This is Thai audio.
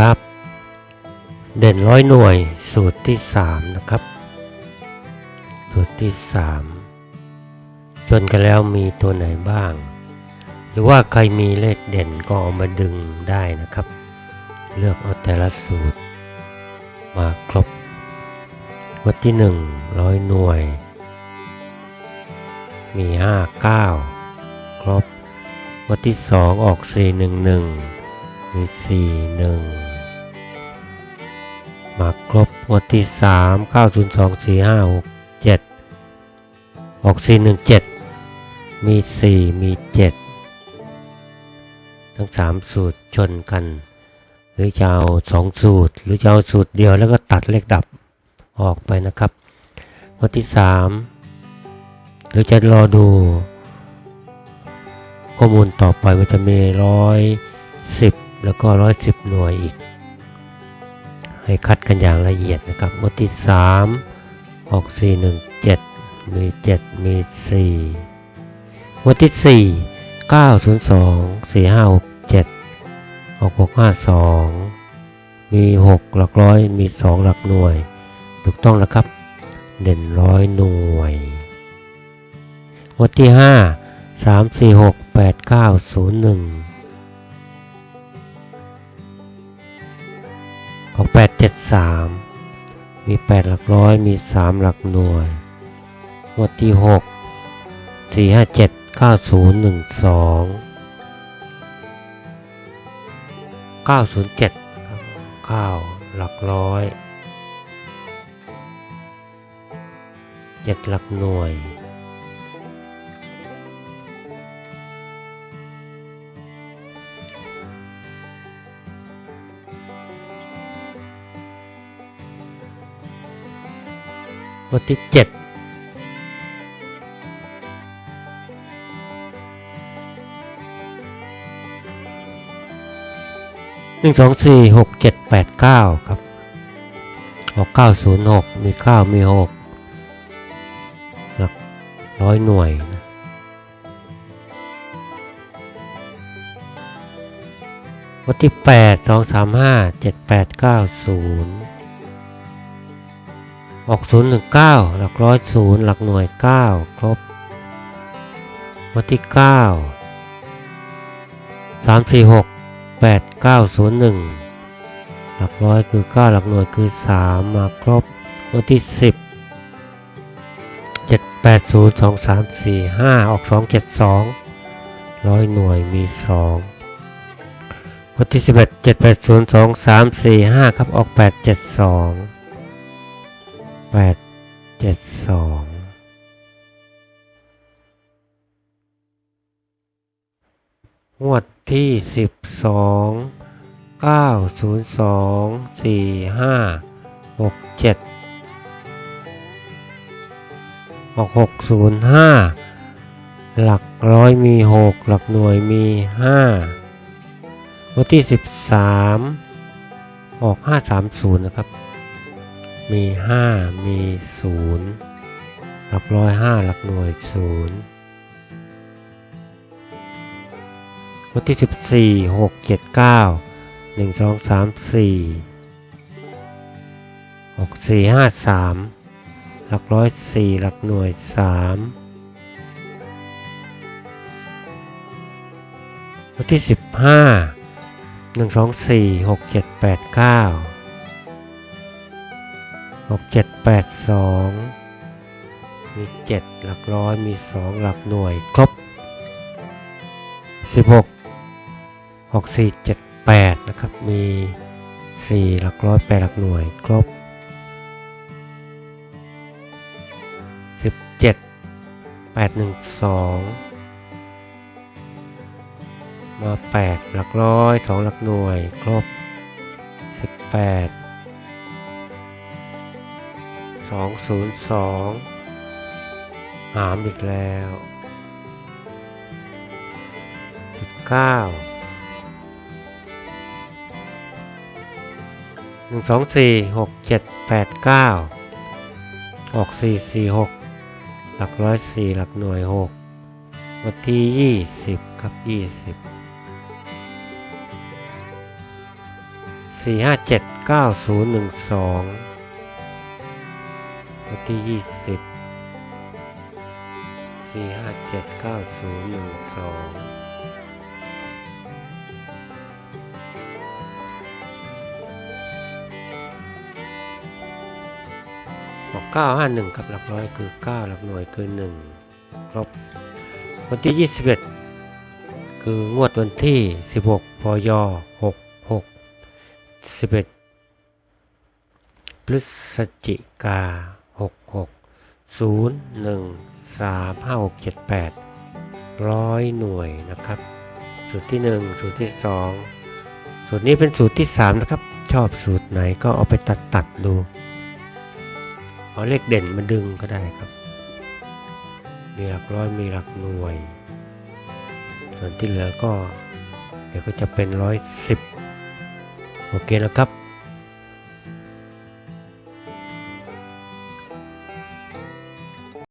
ครับ เด่นร้อยหน่วยสูตรที่ 3 นะครับ สูตรที่ 3 จนกันแล้วมีตัวไหนบ้าง หรือว่าใครมีเลขเด่นก็เอามาดึงได้นะครับ เลือกเอาแต่ละสูตร มาครบ วัดที่ 1 ร้อยหน่วย มี 5 9 ครบ วัดที่ 2 ออก 4 1 1 คือสี่หนึ่งมาครบหมดที่สามเข้าศูนย์สองสี่ห้าหกเจ็ดออกสี่หนึ่งเจ็ดมีสี่มีเจ็ดทั้งสามสูตรชนกัน หรือจะเอาสองสูตร หรือจะเอาสูตรเดียวแล้วก็ตัดเลขดับออกไปนะครับหมดที่สามหรือจะรอดูข้อมูลต่อไปมันจะมีร้อยสิบ แล้วก็ร้อยสิบหน่วยอีก ให้คัดกันอย่างละเอียดนะครับวัดที่สามออกสี่หนึ่งเจ็ดมีเจ็ดมีสี่วัดที่สี่เก้าศูนย์สองสี่ห้าหกเจ็ดออกหกห้าสองมีหกหลักร้อยมีสองหลักหน่วย ถูกต้องแล้วครับเด่นร้อยหน่วยวัดที่ห้าสามสี่หกแปดเก้าศูนย์หนึ่ง ออกแปดเจ็ดสามมีแปดหลักร้อย มีสามหลักหน่วยงวดที่หกสี่ห้าเจ็ดเก้าศูนย์หนึ่งสองเก้าศูนย์เจ็ดครับเก้าหลักร้อยเจ็ดหลักหน่วย ทที่7แปดเก้าครับหกเก้าศูนย์หกมีเก้ามีหกหลักร้อยหน่วยนะวันที่แปดสองสามห้าเจ็ดแปดเก้าศูนย์ ออก0 1 9หลักร้อยศูนย์หลักหน่วย 9 ครบวันที่ 9 3 4 6 8 9 0 1 หลักร้อยคือ 9 หลักหน่วยคือ 3 มาครบวันที่ 10 7 8 0 2 3 4 5 ออก 2 7 2 ร้อยหน่วยมี 2 วันที่ 11 7 8 0 2 3 4 5 ครับ ออก 8 7 2 แปดเจ็ดสองงวดที่สิบสองเก้าศูนย์สองสี่ห้าหกเจ็ดออกหกศูนย์ห้าหลักร้อยมีหกหลักหน่วยมีห้างวันที่สิบสามออกห้าสามศูนย์นะครับ มีห้ามีศูนย์หลักร้อยห้าหลักหน่วยศูนย์วันที่สิบสี่หกเจ็ดเก้าหนึ่งสองสามสี่หกสี่ห้าสามหลักร้อยสี่หลักหน่วยสามวันที่สิบห้าหนึ่งส องสี่หกเจ็ดแปดเก้าหกเจ็ดแปดสองมีเจ็ดหลักร้อยมีสองหลักหน่วยครบสิบหกหกสี่เจ็ดแปดนะครับ มีสี่หลักร้อยแปดหลักหน่วยครบสิบเจ็ดแปดหนึ่งสองมาแปดหลักร้อยสองหลักหน่วยครบสิบแปด 202 หามอีกแล้ว 19 1 2 4 6 7 8 9 ออก 4 4 6 หลักร้อยสี่หลักหน่วย 6 วันที่ 20 ครับ 20 4 5 7 9 0 1 2 วันที่ยี่สิบสี่ห้าเจ็ดเก้าศูนย์หนึ่งสองบอกเก้าห้าหนึ่งกับหลักร้อยคือเก้าหลักหน่วยคือหนึ่งครบวันที่ยี่สิบเอ็ดคืองวดวันที่สิบหกพยหกหกสิบเอ็ดพฤศจิกา หกหกศูนย์หนึ่งสามห้าหกเจ็ดแปดร้อยหน่วยนะครับ สูตรที่หนึ่งสูตรที่สองสูตรนี้เป็นสูตรที่สามนะครับ ชอบสูตรไหนก็เอาไปตัดตัดดูเอาเลขเด่นมาดึงก็ได้ครับ มีหลักร้อยมีหลักหน่วย ส่วนที่เหลือก็เดี๋ยวก็จะเป็นร้อยสิบโอเคนะครับ